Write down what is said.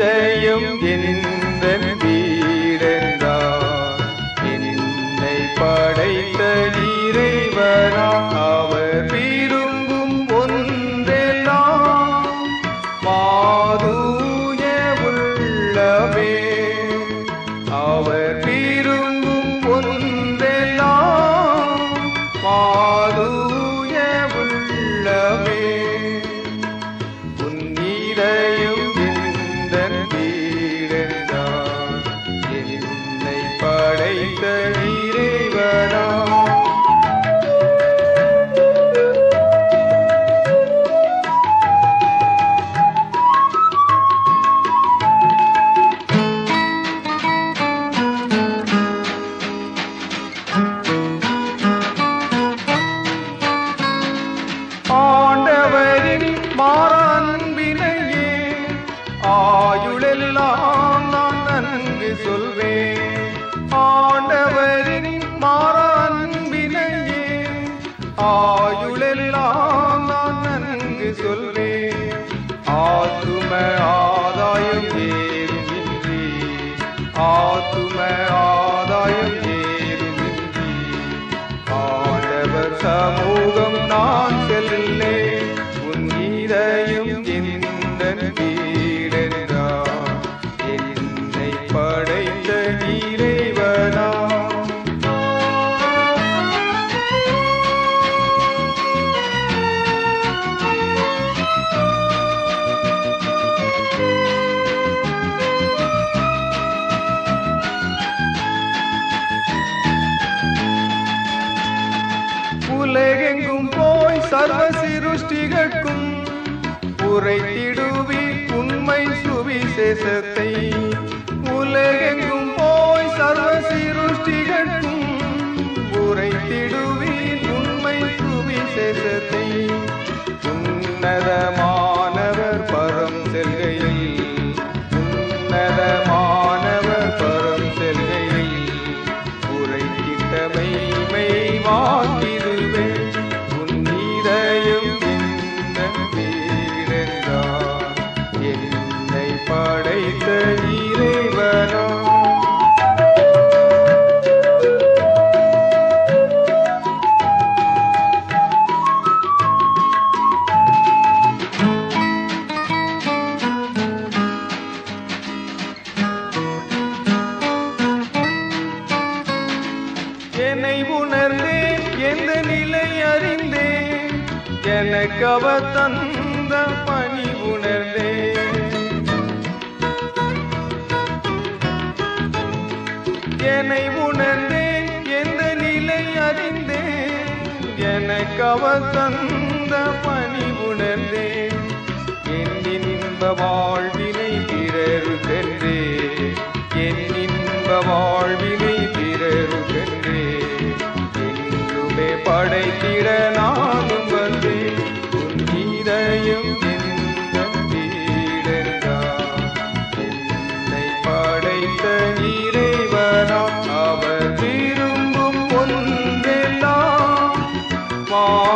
இதயம் எந்த வீடந்தா என்னை படைத்த இறைவரா அவர் விரும்பும் ஒன்றெல்லாம் மாதூய உள்ளவே அவர் இறைவனா? ஆண்டவரின் மாறான்பினையே ஆயுளெல்லாம் நான் நன்கு சொல்வேன். ஆயுளெல்லாம் நான் நன்கு சொல்வேன். ஆத்தும ஆதாயம் ஏறுமின்றி ஆத்தும ஆதாயம் ஏறுமின்றி ஆண்டவர் சமூகம் நான் செல்லே. சர்வ சிருஷ்டிகட்கும் உரைத்திடுவி உண்மை சுவிசேஷத்தை. உலகெங்கும் போய் சர்வ சிருஷ்டிகட்கும் உரைத்திடுவி உண்மை சுவிசேஷத்தை. உன்னதமானவர் பரம் செல்கையில் உன்னதமானவர் பரம் செல்கையில் உரைத்திட்டமை வாக்கிடுவே எனக்கு அவ தந்த பணி உணர்ந்தே என்னை உணர்ந்தேன் எந்த நிலை அறிந்தேன் எனக்கு அவ தந்த பணி உணர்ந்தேன் என் இன்ப வாழ் மாதூய